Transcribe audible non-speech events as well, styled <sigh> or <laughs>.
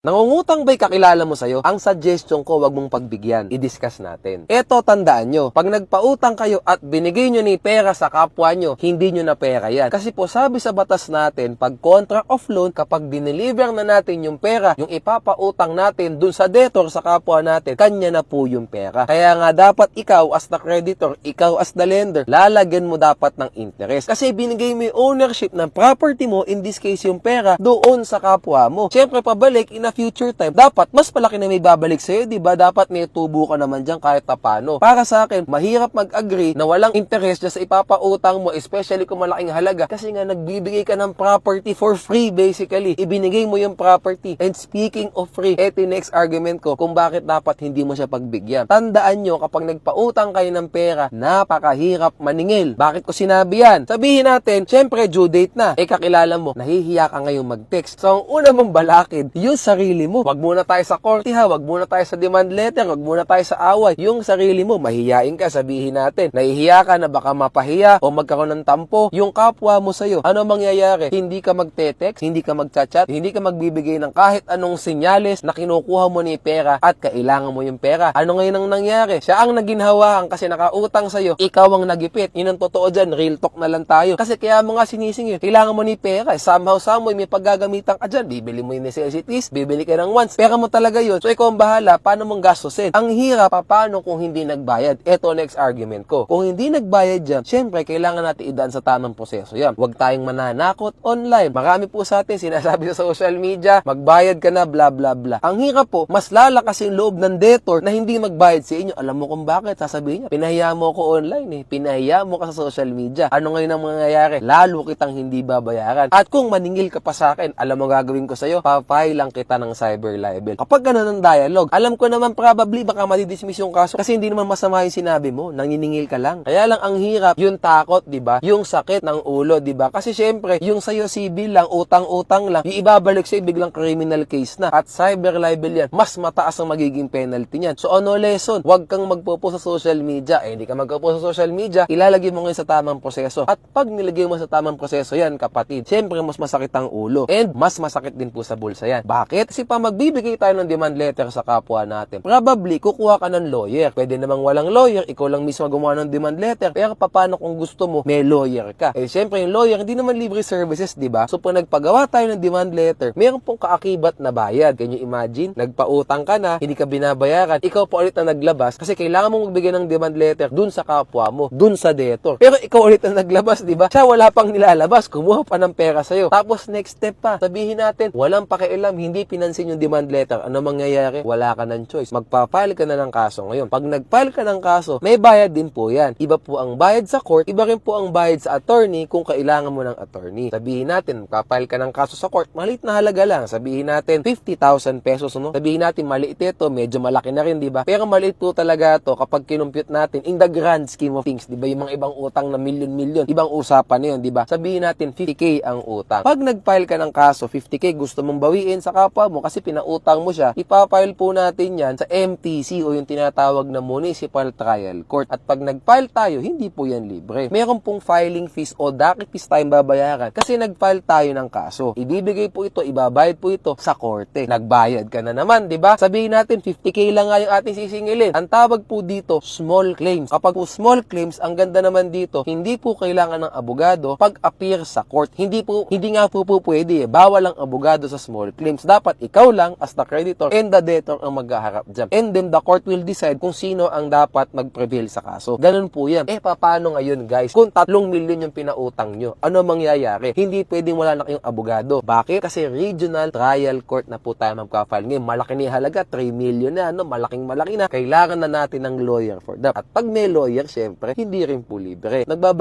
Nangungutang ba'y kakilala mo sa'yo? Ang suggestion ko, wag mong pagbigyan. I-discuss natin. Eto, tandaan nyo. Pag nagpautang kayo at binigay nyo ni pera sa kapwa nyo, hindi nyo na pera yan. Kasi po, sabi sa batas natin, pag contract of loan, kapag dineliver na natin yung pera, yung ipapautang natin dun sa debtor sa kapwa natin, kanya na po yung pera. Kaya nga, dapat ikaw as the creditor, ikaw as the lender, lalagyan mo dapat ng interest. Kasi binigay mo yung ownership ng property mo, in this case yung pera, doon sa kapwa mo. Siyempre, pabalik in a future time, dapat mas malaki na may babalik sa'yo, di ba? Dapat may tubo ka naman dyan kahit tapano. Para sa akin, mahirap mag-agree na walang interest sa ipapautang mo, especially kung malaking halaga. Kasi nga, nagbibigay ka ng property for free, basically. Ibinigay mo yung property. And speaking of free, eto next argument ko kung bakit dapat hindi mo siya pagbigyan. Tandaan nyo, kapag nagpautang kayo ng pera, napakahirap maningil. Bakit ko sinabi yan? Sabihin natin, syempre, due date na. Eh, kakilala mo, nahihiya ka ngayong mag-text. So, ang una mong balakid, yung sarili mo. Wag muna tayo sa korte ha, wag muna tayo sa demand letter, wag muna tayo sa away. Yung sarili mo, mahihiyain ka, sabihin natin. Nahihiya ka na baka mapahiya o magkaroon ng tampo. Yung kapwa mo sa'yo, ano mangyayari? Hindi ka magte-text, hindi ka magchat-chat, hindi ka magbibigay ng kahit anong senyales na kinukuha mo ni pera at kailangan mo yung pera. Ano ngayon ang nangyari? Siya ang naginhawaan kasi nakautang sa'yo, ikaw ang nagipit. Yun ang totoo dyan, real talk na lang tayo. Kasi kaya mo nga sinisingil, kailangan mo ni pera. Somehow, somehow, may paggagamitan ka dyan. Bibili mo yung necessities, bibili ka ng wants. Pera mo talaga yun. So, ikaw ang bahala, paano mong gastusin? Ang hirap, paano kung hindi nagbayad? Ito next argument ko. Kung hindi nagbayad dyan, syempre, kailangan natin idaan sa tamang proseso yan. Huwag tayong mananakot online. Marami po sa atin sinasabi <laughs> sa social media, magbayad ka na, bla bla bla. Ang hirap po, mas lalakas yung loob ng debtor na hindi magbayad sa inyo. Alam mo kung bakit? Sasabihin niya, pinahiya mo ako online eh. Pinahiya mo ka sa social media. Ano ngayon ang mangyayari? Lalo kitang hindi babayaran. At kung maningil ka pa sa akin, alam mo gagawin ko sa'yo, papay lang kita ng cyber libel. Kapag ganun ang dialogue, alam ko naman probably baka madidismiss yung kaso kasi hindi naman masama yung sinabi mo, nanginingil ka lang. Kaya lang ang hirap, yung takot, di ba? Yung sakit ng ulo, di ba? Kasi syempre, yung sa'yo civil lang, utang-utang lang, yung ibabalik sa'yo biglang criminal case na. At cyber libel yan, mas mataas ang magiging penalty niyan. So ano lesson? Huwag kang magpo sa social media. Eh, hindi ka magpo sa social media, ilalagay mo ngayon sa tamang proseso. At pag nilagay mo sa tamang proseso yan, kapatid, syempre mas masakit ang ulo. And mas masakit din po sa bulsa yan. Bakit? Kasi pa magbibigay tayo ng demand letter sa kapwa natin. Probably, kukuha ka ng lawyer. Pwede namang walang lawyer, ikaw lang mismo gumawa ng demand letter. Pero paano kung gusto mo, may lawyer ka? Eh, syempre, yung lawyer, hindi naman libre services, di ba? So, pag nagpagawa tayo ng demand letter, mayroon pong kaakibat na bayad. Can you imagine? Nagpautang ka na, hindi ka binabayaran, ikaw pa ulit na naglabas kasi kailangan mong magbigay ng demand letter dun sa kapwa mo, dun sa debtor. Pero ikaw ulit na naglabas, di ba? Siya wala pang nilalabas, kumuha pa ng pera sa'yo. Tapos next step pa, sabihin natin, walang pakialam, hindi pinansin yung demand letter. Ano mangyayari? Wala ka ng choice. Magpa-file ka na ng kaso ngayon. Pag nag-file ka ng kaso, may bayad din po yan. Iba po ang bayad sa court, iba rin po ang bayad sa attorney kung kailangan mo ng attorney. Sabihin natin, magpa-file ka ng kaso sa court, maliit na halaga lang. Sabihin natin, 50,000 pesos, no? Sabihin natin, maliit ito, medyo malaki na rin, di ba? Pero maliit po talaga to kapag kinumpute natin in the grand scheme of things, di ba? Yung mga ibang utang na milyon-milyon, ibang usapan na yun, di ba? Sabihin natin, 50k ang utang. Pag nag-file ka ng kaso, 50k gusto mong bawiin sa kapwa mo kasi pinautang mo siya, ipapile po natin yan sa MTC o yung tinatawag na Municipal Trial Court. At pag nag-file tayo, hindi po yan libre. Meron pong filing fees o docket fees tayong babayaran kasi nag-file tayo ng kaso. Ibibigay po ito, ibabayad po ito sa korte. Nagbayad ka na naman, di ba? Sabihin natin, 50k lang nga yung ating sisingilin. Ang tawag po dito, small claims. Kapag po small claims, ang ganda naman dito, hindi po kailangan ng abogado pag-appear sa court. Hindi po, hindi nga po po pwede eh. Bawal ang abogado sa small claims. Dapat ikaw lang as the creditor and the debtor ang maghaharap dyan. And then the court will decide kung sino ang dapat mag-prevail sa kaso. Ganun po yan. Eh, paano ngayon guys? Kung 3 milyon yung pinautang nyo, ano mangyayari? Hindi pwedeng wala na kayong abogado. Bakit? Kasi regional trial court na po tayo magka-file. Ngayon, malaki na halaga, 3 million na, no? malaking malaki na. Kailangan na natin ng lawyer for that. At pag may lawyer, syempre, hindi rin po libre. Nagbaba